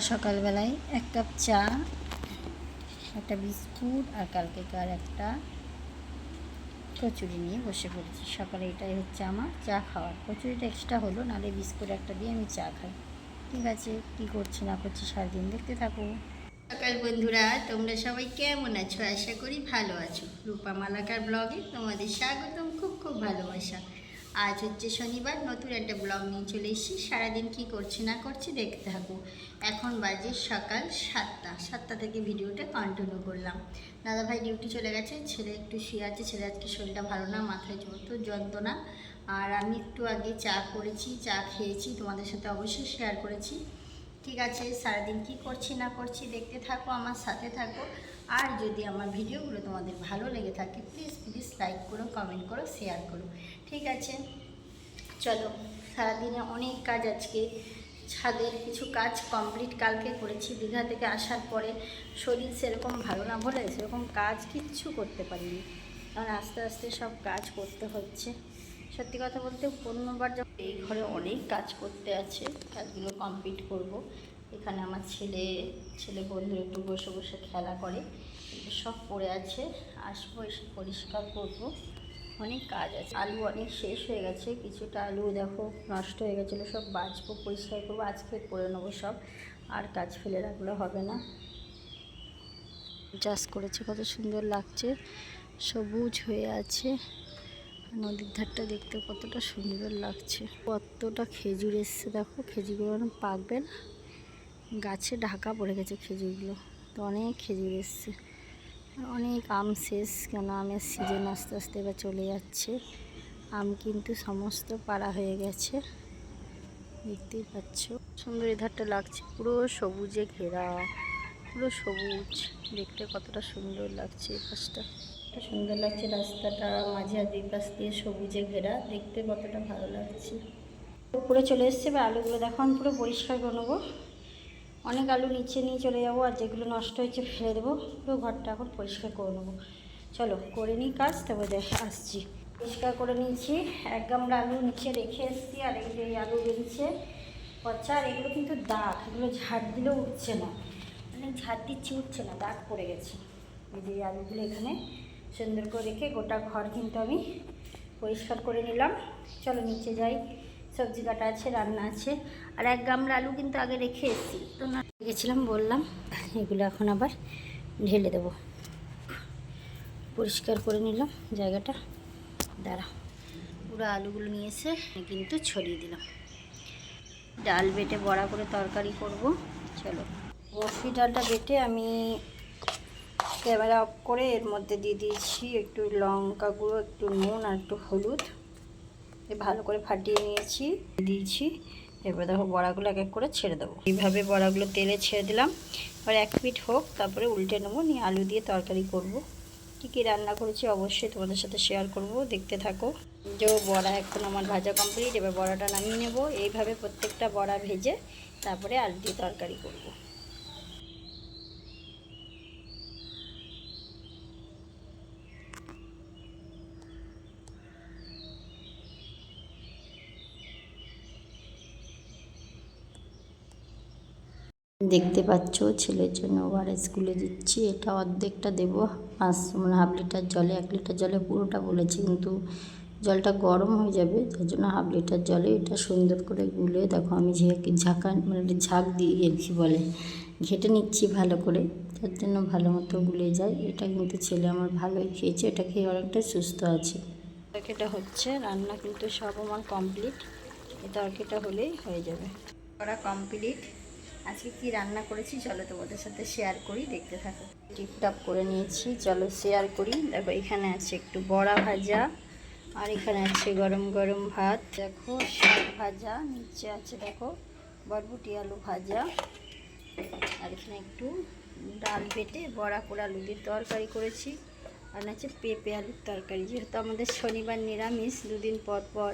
সকালবেলায় এক কাপ চা, একটা বিস্কুট আর কালকেকার একটা কচুরি নিয়ে বসে পড়েছি। সকালে এটাই হচ্ছে আমার চা খাওয়ার। কচুরিটা এক্সট্রা হলো, নাহলে বিস্কুট একটা দিয়ে আমি চা খাই। ঠিক আছে, কী করছি না করছি সারাদিন দেখতে থাকো। সকাল বন্ধুরা, তোমরা সবাই কেমন আছো? আশা করি ভালো আছো। রূপা মালাকার ব্লগে তোমাদের স্বাগতম, খুব খুব ভালোবাসা। আজ হচ্ছে শনিবার, নতুন একটা ব্লগ নিয়ে চলে এসেছি। সারাদিন কি করছি, না করছি দেখতে থাকব এখন বাজে সকাল সাতটা। সাতটা থেকে ভিডিওটা কন্টিনিউ করলাম। দাদাভাই ডিউটি চলে গেছে, ছেলে একটু শুয়ে আছে, ছেলে আজকে শরীরটা ভালো না, মাথায় যত যন্ত্রণা। আর আমি একটু আগে চা করেছি, চা খেয়েছি, তোমাদের সাথে অবশ্যই শেয়ার করেছি। ঠিক আছে, সারাদিন কি করছি, না করছি দেখতে থাকো, আমার সাথে থাকো। আর যদি আমার ভিডিওগুলো তোমাদের ভালো লেগে থাকে প্লিজ প্লিজ লাইক করো কমেন্ট করো শেয়ার করো। ঠিক আছে? চলো, সারাদিনে অনেক কাজ আজকে। ছাদের কিছু কাজ কমপ্লিট কালকে করেছি। দীঘা থেকে আসার পরে শরীর সেরকম ভালো না বলে সেরকম কাজ কিচ্ছু করতে পারিনি। কারণ আস্তে আস্তে সব কাজ করতে হচ্ছে। সত্যি কথা বলতে পনেরোবার যখন এই ঘরে অনেক কাজ করতে আছে, কাজগুলো কমপ্লিট করব। এখানে আমার ছেলে ছেলে বন্ধু একটু বসে বসে খেলা করে। সব পড়ে আছে। আসব, এসে পরিষ্কার করব। অনেক কাজ আছে। আলু অনেক শেষ হয়ে গেছে। কিছুটা আলু দেখো নষ্ট হয়ে গেছিল, সব বাঁচবো, পরিষ্কার করব। আজকে করে নেব সব। আর কাজ ফেলে রাখলে হবে না। চাষ করেছে, কত সুন্দর লাগছে। সবুজ হয়ে আছে। নদীর ধারটা দেখতে কতটা সুন্দর লাগছে। কতটা খেজুর এসছে দেখো। খেজুরগুলো পাকবে না গাছে ঢাকা পড়ে গেছে খেজুরগুলো। তো অনেক খেজুর এসছে। অনেক আম শেষ, কেন আমের সিজন আস্তে আস্তে এবার চলে যাচ্ছে। আম কিন্তু সমস্ত পাড়া হয়ে গেছে। দেখতেই পাচ্ছ। সুন্দর এই ধারটা লাগছে। পুরো সবুজে ঘেরা, পুরো সবুজ। দেখতে কতটা সুন্দর লাগছে এই পাশটা। সুন্দর লাগছে রাস্তাটা, মাঝে আর দুই পাশ দিয়ে সবুজে ঘেরা। দেখতে কতটা ভালো লাগছে। উপরে চলে এসছে, এবার আলুগুলো দেখো পুরো পরিষ্কার করে নেব। অনেক আলু নিচে নিয়ে চলে যাব আর যেগুলো নষ্ট হয়েছে ফেলে দেবো, পুরো ঘরটা এখন পরিষ্কার করে নেব। চলো, করে নিই কাজ, তারপর দেখ আসছি। পরিষ্কার করে নিয়েছি। এক গামলা আলু নিচে রেখে এসেছি, আর এই যে আলু বেরিয়েছে পচা, আর এগুলো কিন্তু দাগ, এগুলো ঝাড় দিলেও উঠছে না। মানে ঝাড় দিচ্ছি, উঠছে না, দাগ পড়ে গেছে। এই যে আলুগুলো এখানে সুন্দর করে রেখে গোটা ঘর কিন্তু আমি পরিষ্কার করে নিলাম। চলো নিচে যাই। সবজি কাটা আছে, রান্না আছে। আর এক গামলা আলু কিন্তু আগে রেখে এসেছি। তো না, গেছিলাম, বললাম, এগুলো এখন আবার ঢেলে দেবো। পরিষ্কার করে নিলাম জায়গাটা। দাঁড়া, পুরো আলুগুলো নিয়ে এসে কিন্তু ছড়িয়ে দিলাম। ডাল বেটে বড়া করে তরকারি করব। চলো। মসুরি ডালটা বেটে আমি ক্যামেরা অফ করে এর মধ্যে দিয়ে দিয়েছি একটু লঙ্কা গুঁড়ো, একটু নুন আর একটু হলুদ। ভালো করে ফাটিয়ে নিয়েছি, দিয়েছি। এবার দেখো বড়াগুলো এক এক করে ছেড়ে দেবো। এইভাবে বড়াগুলো তেলে ছেড়ে দিলাম। এবার এক পিঠ হোক, তারপরে উল্টে নেব। নিয়ে আলু দিয়ে তরকারি করব। কী কী রান্না করেছি অবশ্যই তোমাদের সাথে শেয়ার করব। দেখতে থাকো। যে বড়া এখন আমার ভাজা কমপ্লিট এবার বড়াটা নামিয়ে নেব। এইভাবে প্রত্যেকটা বড়া ভেজে তারপরে আলু দিয়ে তরকারি করব। দেখতে পাচ্ছ, ছেলের জন্য ওয়ারেস স্কুলে দিচ্ছি। এটা অর্ধেকটা দেবো। পাঁচ মানে হাফ লিটার জলে, এক লিটার জলে পুরোটা বলেছি, কিন্তু জলটা গরম হয়ে যাবে, তার জন্য হাফ লিটার জলে এটা সুন্দর করে গুলে, দেখো আমি ঝেঁক ঝাঁকা মানে ঝাঁক দিয়ে কি বলে। ঘেটে নিচ্ছি ভালো করে, তার জন্য ভালো মতো গুলে যায়। এটা কিন্তু ছেলে আমার ভালোই খেয়েছে, এটা খেয়ে অনেকটা সুস্থ আছে। তরকারিটা হচ্ছে, রান্না কিন্তু সব আমার কমপ্লিট এই তরকারিটা হলেই হয়ে যাবে। করা কমপ্লিট আজকে কি রান্না করেছি চলো তোমাদের সাথে শেয়ার করি, দেখতে থাকো। টিপটাপ করে নিয়েছি, চলো শেয়ার করি। দেখো এখানে আছে একটু বড়া ভাজা, আর এখানে আছে গরম গরম ভাত। দেখো, শাক ভাজা, নিচে আছে দেখো, বরবটি আলু ভাজা। আর এখানে একটু ডাল বেটে বড়া করে আলু দিয়ে তরকারি করেছি। আর আছে পেঁপে আলুর তরকারি, যেহেতু আমাদের শনিবার নিরামিষ, দুদিন পর পর,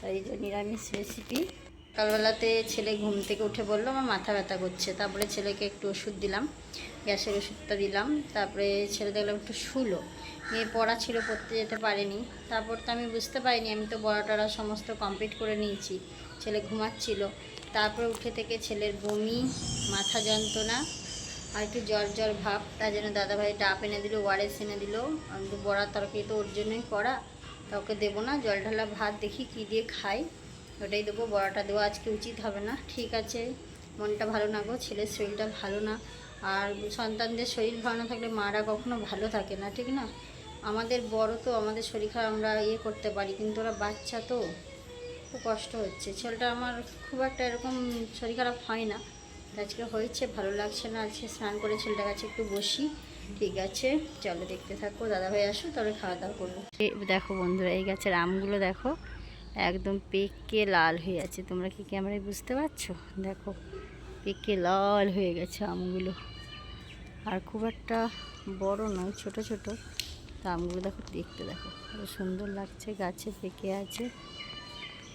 তাই নিরামিষ রেসিপি সকালবেলাতে ছেলে ঘুম থেকে উঠে বলল, আমার মাথা ব্যথা করছে। তারপরে ছেলেকে একটু ওষুধ দিলাম, গ্যাসের ওষুধটা দিলাম, তারপরে ছেলে দেখলাম একটু শুলো। মেয়ে পড়া ছিল, পড়তে যেতে পারেনি। তারপর তো আমি বুঝতে পারিনি, আমি তো বড় টড়া সমস্ত কমপ্লিট করে নিয়েছি। ছেলে ঘুমাচ্ছিল। তারপরে উঠে থেকে ছেলের বমি, মাথা যন্ত্রণা আর একটু জ্বর জ্বর ভাব, তার জন্য দাদাভাই ডাব এনে দিল, ওয়ারেস এনে দিল। বড়ার তরকারি তো ওর জন্যই করা তা ওকে দেবো না, জল ঢালা ভাত দেখি কী দিয়ে খাই। ওটাই দেবো, বড়াটা দেওয়া আজকে উচিত হবে না। ঠিক আছে, মনটা ভালো না গো, ছেলের শরীরটা ভালো না। আর সন্তানদের শরীর ভালো না থাকলে মারা কখনো ভালো থাকে না, ঠিক না? আমাদের বড় তো, আমাদের শরীর খারাপ, আমরা ইয়ে করতে পারি, কিন্তু ওরা বাচ্চা তো। খুব কষ্ট হচ্ছে। ছেলেটা আমার খুব একটা এরকম শরীর খারাপ হয় না। আজকে হয়েছে, ভালো লাগছে না, আজকে স্নান করে ছেলেটার কাছে একটু বসি। ঠিক আছে, চলো দেখতে থাকো। দাদাভাই, আসো তবে খাওয়া দাওয়া করব। দেখো বন্ধুরা, এই গাছের আমগুলো দেখো। একদম পেকে লাল হয়ে আছে। তোমরা কি ক্যামেরায় বুঝতে পারছ? দেখো, পেকে লাল হয়ে গেছে আমগুলো। আর খুব একটা বড় নয়, ছোট ছোট। তো আমগুলো দেখো, দেখতে দেখো, কত সুন্দর লাগছে, গাছে পেকে আছে।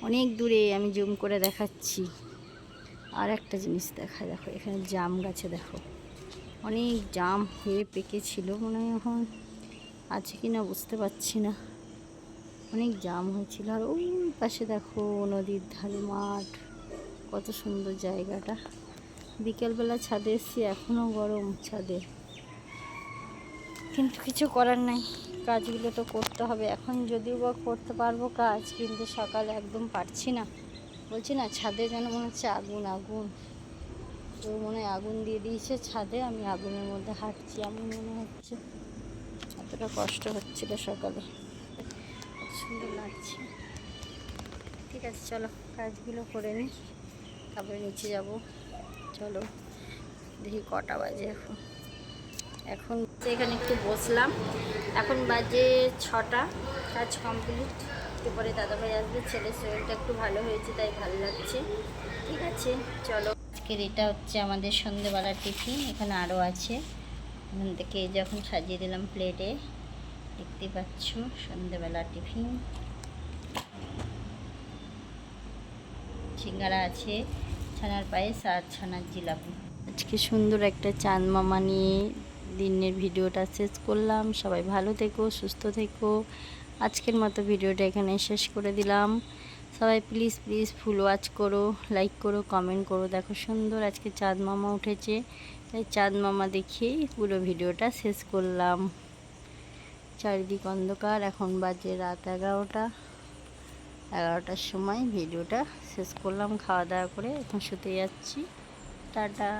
অনেক দূরে আমি জুম করে দেখাচ্ছি। আর একটা জিনিস দেখা, দেখো, এখানে জাম গাছে দেখো। অনেক জাম হয়ে পেকেছিল, মনে হয় এখন আছে কি না বুঝতে পারছি না। অনেক জাম হয়েছিল আর ওই পাশে দেখো নদীর ধারে মাঠ। কত সুন্দর জায়গাটা। বিকেলবেলা ছাদে এসেছি এখনও গরম ছাদে। কিন্তু কিছু করার নাই, কাজগুলো তো করতে হবে। এখন যদিও বা করতে পারব কাজ, কিন্তু সকালে একদম পারছি না। বলছি না, ছাদে যেন মনে হচ্ছে আগুন আগুন। তো মনে হয় আগুন দিয়ে দিয়েছে ছাদে, আমি আগুনের মধ্যে হাঁটছি এমন মনে হচ্ছে। এতটা কষ্ট হচ্ছিল সকালে। সুন্দর লাগছে। ঠিক আছে, চলো কাজগুলো করে নিই তারপরে নিচে যাব। চলো, দেখি কটা বাজে এখন। এখন এখানে একটু বসলাম। এখন বাজে ছটা, কাজ কমপ্লিট। এরপরে দাদাভাই আসবে, ছেলের শরীরটা একটু ভালো হয়েছে, তাই ভালো লাগছে। ঠিক আছে, চলো। আজকের এটা হচ্ছে আমাদের সন্ধেবেলার টিফিন, এখানে আরও আছে। এখান থেকে যখন সাজিয়ে দিলাম প্লেটে দেখতে পাচ্ছ সন্ধেবেলার টিফিন। সিঙ্গারা আছে, ছানার পায়েস আর ছানার জিলাপি। আজকে সুন্দর একটা চাঁদ মামা নিয়ে দিনের ভিডিওটা শেষ করলাম। সবাই ভালো থেকো, সুস্থ থেকো। আজকের মতো ভিডিওটা এখানে শেষ করে দিলাম। সবাই প্লিজ প্লিজ ফুল ওয়াচ করো লাইক করো কমেন্ট করো। দেখো সুন্দর আজকে চাঁদ মামা উঠেছে। তাই চাঁদ মামা দেখিয়েই পুরো ভিডিওটা শেষ করলাম। চারিদিক অন্ধকার, এখন বাজে রাত এগারোটা। এগারোটার সময় ভিডিওটা শেষ করলাম, খাওয়া দাওয়া করে এখন শুতে যাচ্ছি। টাটা।